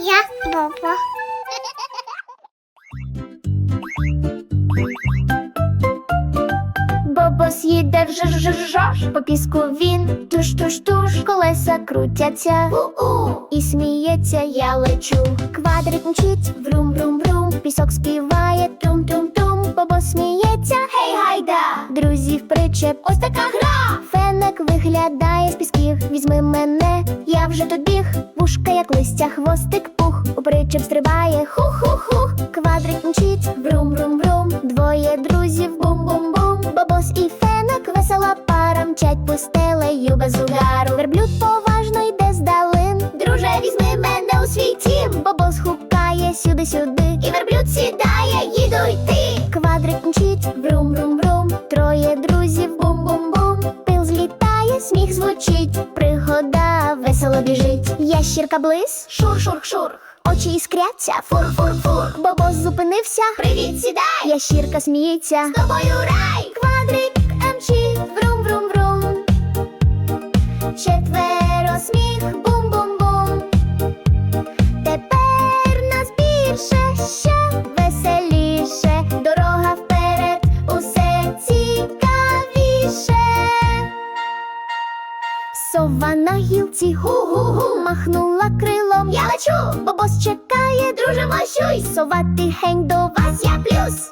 Я Бобо. Бобос їде вж-ж-ж-ж, по піску він. Туш-туш-туш, колеса крутяться. У-у, і сміється, я лечу. Квадрик мчить, врум-врум-врум, пісок співає тум-тум-тум, Бобос сміється, гей гайда, друзі в причеп, ось така гра. Виглядає з пісків, візьми мене, я вже тут біг, вушка як листя, хвостик пух, у причеп стрибає, хух-хух-хух, квадрик мчить, врум-врум-врум, двоє друзів, бум-бум-бум, бабос і феник, весела пара мчать пустелею без угару. Верблюд поважно йде здалин, друже, візьми мене у свій тім, бабос хукає сюди-сюди, і верблюд сідає, їду йти. Квадрик мчить, сміх пригода весело біжить. Ящірка блис, шур-шур-шур. Очі іскряться, фур-фур-фур. Бобос зупинився. Привіт, сідай. Ящірка сміється. З тобою рай. Сова на гілці гу-гу-гу махнула крилом. Я лечу, бобос чекає, друже, мощуй. Сова тихень до вас, я плюс.